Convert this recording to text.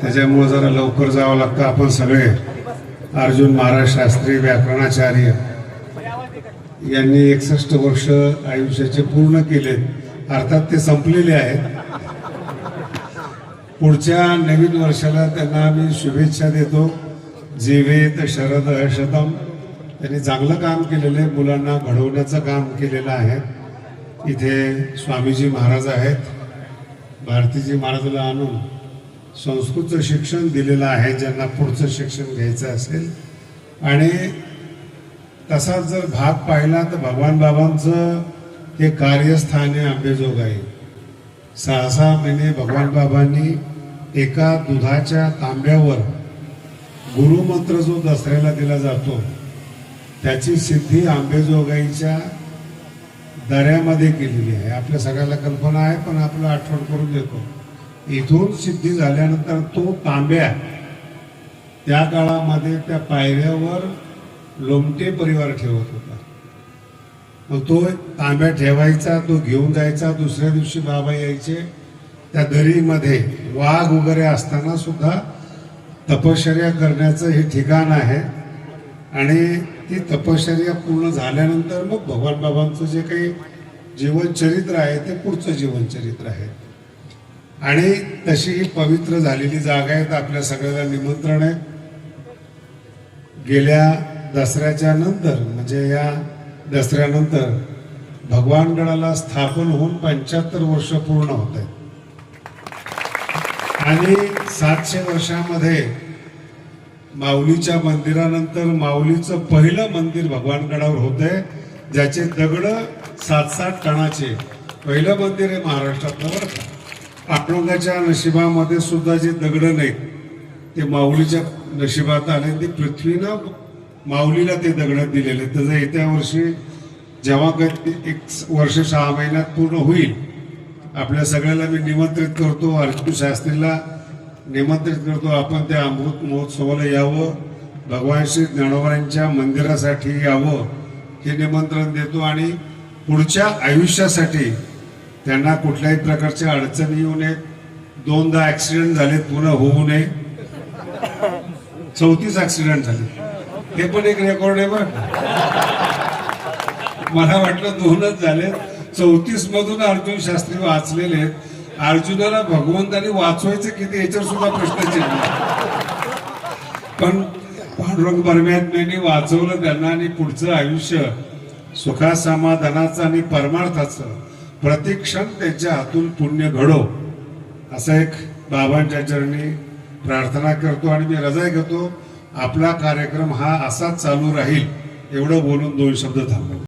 त्याच्यामुळे जरा लवकर जावं लागतं आपण सगळे. अर्जुन महाराज शास्त्री व्याकरणाचार्य यांनी एकसष्ट वर्ष आयुष्याचे पूर्ण केले. अर्थात ते संपलेले आहेत. पुढच्या नवीन वर्षाला त्यांना आम्ही शुभेच्छा देतो. जीवेत शरद शतम त्यांनी चांगलं काम केलेलं आहे. मुलांना घडवण्याचं काम केलेलं आहे. इथे स्वामीजी महाराज आहेत. भारतीजी महाराजाला आणून संस्कृतचं शिक्षण दिलेलं आहे ज्यांना पुढचं शिक्षण घ्यायचं असेल. आणि तसाच जर भाग पाहिला तर भगवान बाबांचं हे कार्यस्थान आहे. आंबेजोगाई सहा सहा महिने भगवान बाबांनी एका दुधाच्या तांब्यावर गुरुमंत्र जो दसऱ्याला दिला जातो त्याची सिद्धी आंबेजोगाईच्या दऱ्यामध्ये केलेली आहे. आपल्या सगळ्याला कल्पना आहे पण आपलं आठवण करून देतो. इथून सिद्धी झाल्यानंतर तो तांब्या त्या काळामध्ये त्या पायऱ्यावर लोमटे परिवार ठेवत होता. मग तो तांब्या ठेवायचा तो घेऊन जायचा दुसऱ्या दिवशी बाबा यायचे. त्या दरीमध्ये वाघ वगैरे असताना सुद्धा तपश्चर्या करण्याचं हे ठिकाण आहे. आणि ती तपश्चर्या पूर्ण झाल्यानंतर मग भगवान बाबांचं जे काही जीवनचरित्र आहे ते पुढचं जीवनचरित्र आहे. आणि तशी ही पवित्र झालेली जागा आहे. तर आपल्या सगळ्याला निमंत्रण आहे. गेल्या दसऱ्याच्या नंतर म्हणजे या दसऱ्यानंतर भगवानगडाला स्थापन होऊन पंच्याहत्तर वर्ष पूर्ण होत आहे आणि सातशे वर्षामध्ये माऊलीच्या मंदिरानंतर माऊलीचं पहिलं मंदिर भगवानगडावर होतंय ज्याचे दगड सात सात टणाचे पहिलं मंदिर आहे महाराष्ट्रातलं बरं का नशिबामध्ये सुद्धा जे दगडं नाहीत ते माऊलीच्या नशिबात आले ते पृथ्वीनं माऊलीला ते दगड दिलेले. त्याचं येत्या वर्षी जेव्हा काही एक वर्ष सहा महिन्यात पूर्ण होईल आपल्या सगळ्याला मी निमंत्रित करतो अर्जुन शास्त्रीला निमंत्रित करतो आपण त्या अमृत महोत्सवाला यावं भगवान श्री ज्ञानोबांच्या मंदिरासाठी यावं हे निमंत्रण देतो. आणि पुढच्या आयुष्यासाठी त्यांना कुठल्याही प्रकारच्या अडचणी येऊ नयेत दोनदा ऍक्सिडेंट झालेत पुन्हा होऊ नये. चौतीस ऍक्सिडेंट झाले हे पण एक रेकॉर्ड आहे बघ मला वाटलं दोनच झाले चौतीस मधून अर्जुन शास्त्री वाचलेले आहेत. अर्जुनाला भगवंताने वाचवायचं किती याच्यावर सुद्धा प्रश्न चिन्ह पण पांडुरंग परमात्म्याने वाचवलं त्यांना आणि पुढचं आयुष्य सुखा समाधानाचं आणि परमार्थाचं. प्रतिक्षण त्यांच्या हातून पुण्य घडो. असं एक बाबांच्या चरणी प्रार्थना करतो आणि मी रजाय घेतो आपला कार्यक्रम हा असाच चालू राहील एवढं बोलून दोन शब्द थांबवतो.